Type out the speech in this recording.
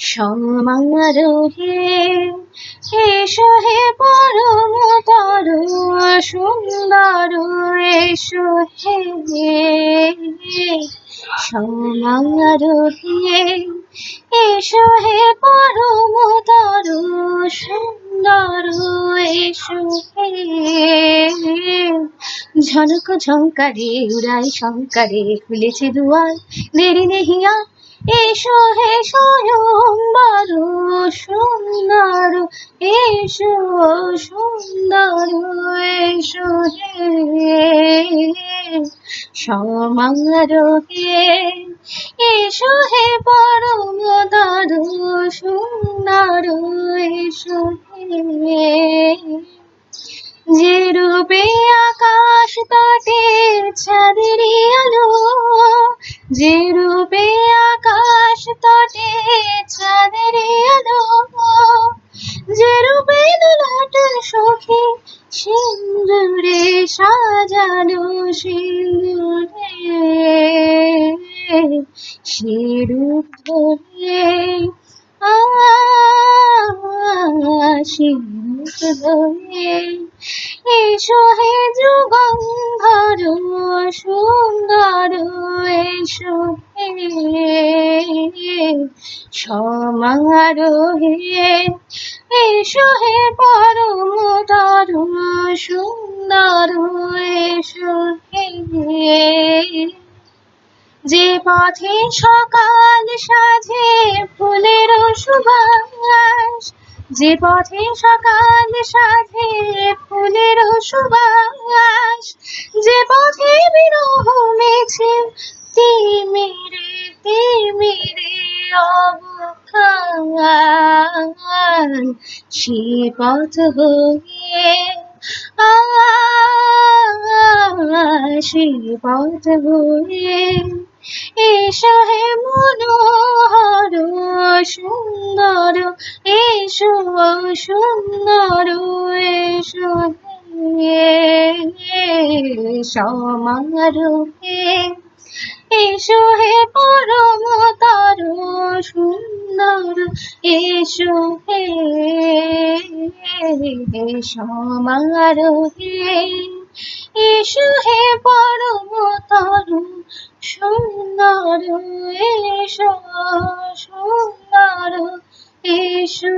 সমারোহে এসো হে পরম তরু সুন্দর এসো হে সমারোহে এসো হে পরম তরু সুন্দর এসো হে ঝনক ঝঙ্কারে উড়াই শঙ্কারে খুলেছে দুয়ার দেরি নেহিয়া এসো হে স্বয়ম্বর সুন্দর, এসো সুন্দর, এসো, হে। এসো, হে পরম দারু সুন্দর, এসো, হে। যে রূপে আকাশ সখী সিন্দুরে সাজানো সিন্দুরে। সে রূপ ধরে সে ধরে এসো হে যুগন্ধর, সুন্দর, এসো হে। সমারোহে এসো হে পরম তরুণ সুন্দর, এসো হে। যে পথে সকাল সাজে ফুলের সুবাস, যে পথে সকাল সাজে ফুলের সুবাস, যে পথে বিরহ মেছে তিমিরে তিমিরে সে পথ হয়ে সে পথ হয়ে এসো হে মনোহর সুন্দর এসো সুন্দর এসো সমারোহে। এসো হে সমারোহে। এসো হে পরমতর সুন্দর এসো সুন্দর এসো।